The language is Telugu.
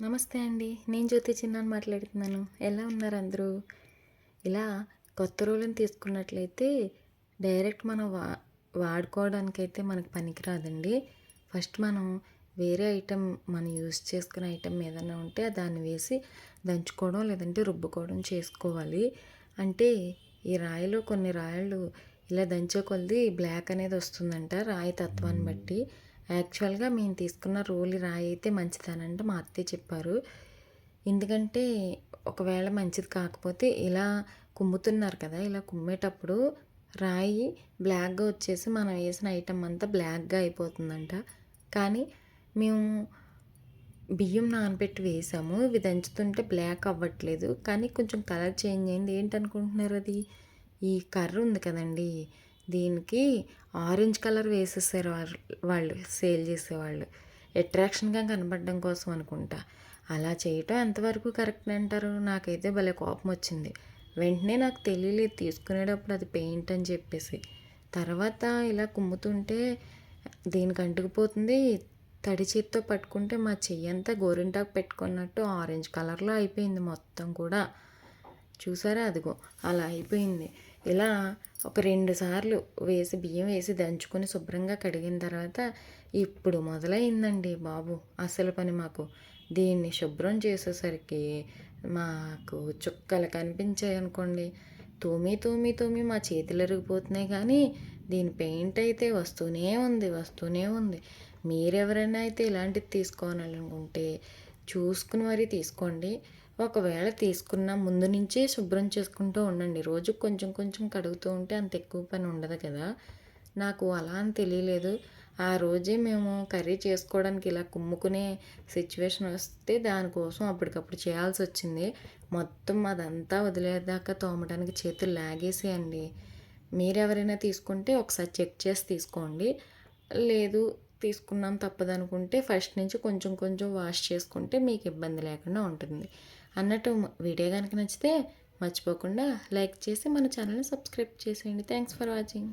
నమస్తే అండి. నేను జ్యోతి చిన్నాను మాట్లాడుతున్నాను. ఎలా ఉన్నారు అందరూ? ఇలా కొత్త రోలను తీసుకున్నట్లయితే డైరెక్ట్ మనం వా వాడుకోవడానికైతే మనకు పనికిరాదండి ఫస్ట్ మనం వేరే ఐటెం మనం యూస్ చేసుకునే ఐటెం ఏదైనా ఉంటే దాన్ని వేసి దంచుకోవడం లేదంటే రుబ్బుకోవడం చేసుకోవాలి. అంటే ఈ రాయిలో కొన్ని రాయిలు ఇలా దంచే కొలది బ్లాక్ అనేది వస్తుందంట రాయి తత్వాన్ని బట్టి. యాక్చువల్గా మేము తీసుకున్న రోలి రాయి అయితే మంచిదనంటే మా అత్తయ్య చెప్పారు. ఎందుకంటే ఒకవేళ మంచిది కాకపోతే ఇలా కుమ్ముతున్నారు కదా ఇలా కుమ్మేటప్పుడు రాయి బ్లాక్గా వచ్చేసి మనం వేసిన ఐటమ్ అంతా బ్లాక్గా అయిపోతుందంట. కానీ మేము బియ్యం నానబెట్టి వేసాము. ఇవి దంచుతుంటే బ్లాక్ అవ్వట్లేదు. కానీ కొంచెం కలర్ చేంజ్ అయింది. ఏంటనుకుంటున్నారు అది? ఈ కర్ర ఉంది కదండీ. దీనికి ఆరెంజ్ కలర్ వేసేసారు వాళ్ళు సేల్ చేసేవాళ్ళు. అట్రాక్షన్గా కనబడడం కోసం అనుకుంటా. అలా చేయటం ఎంతవరకు కరెక్ట్ అంటారు? నాకైతే భలే కోపం వచ్చింది. వెంటనే నాకు తెలియలేదు తీసుకునేటప్పుడు అది పెయింట్ అని చెప్పేసి. తర్వాత ఇలా కుమ్ముతుంటే దీనికి అంటుకుపోతుంది. తడి చేత్తో పట్టుకుంటే మా చెయ్యి అంతా గోరింటాకు పెట్టుకున్నట్టు ఆరెంజ్ కలర్లో అయిపోయింది మొత్తం కూడా. చూసారా అదిగో అలా అయిపోయింది. ఇలా ఒక రెండు సార్లు వేసి బియ్యం వేసి దంచుకొని శుభ్రంగా కడిగిన తర్వాత ఇప్పుడు మొదలైందండి బాబు అసలు పని మాకు. దీన్ని శుభ్రం చేసేసరికి మాకు చుక్కలు కనిపించాయి అనుకోండి. తూమి తూమి తూమి మా చేతులు ఎరిగిపోతున్నాయి కానీ దీని పెయింట్ అయితే వస్తూనే ఉంది వస్తూనే ఉంది. మీరెవరైనా అయితే ఇలాంటిది తీసుకోవాలనుకుంటే చూసుకుని మరీ తీసుకోండి. ఒకవేళ తీసుకున్న ముందు నుంచే శుభ్రం చేసుకుంటూ ఉండండి. రోజు కొంచెం కొంచెం కడుగుతూ ఉంటే అంత ఎక్కువ పని ఉండదు కదా. నాకు అలా అని తెలియలేదు. ఆ రోజే మేము కర్రీ చేసుకోవడానికి ఇలా కుమ్ముకునే సిచ్యువేషన్ వస్తే దానికోసం అప్పటికప్పుడు చేయాల్సి వచ్చింది. మొత్తం అదంతా వదిలేదాకా తోమడానికి చేతులు లాగేసేయండి. మీరెవరైనా తీసుకుంటే ఒకసారి చెక్ చేసి తీసుకోండి. లేదు తీసుకున్నాం తప్పదనుకుంటే ఫస్ట్ నుంచి కొంచెం కొంచెం వాష్ చేసుకుంటే మీకు ఇబ్బంది లేకుండా ఉంటుంది. అన్నట్టు వీడియో కనుక నచ్చితే మర్చిపోకుండా లైక్ చేసి మన ఛానల్ని సబ్స్క్రైబ్ చేసేయండి. Thanks for watching.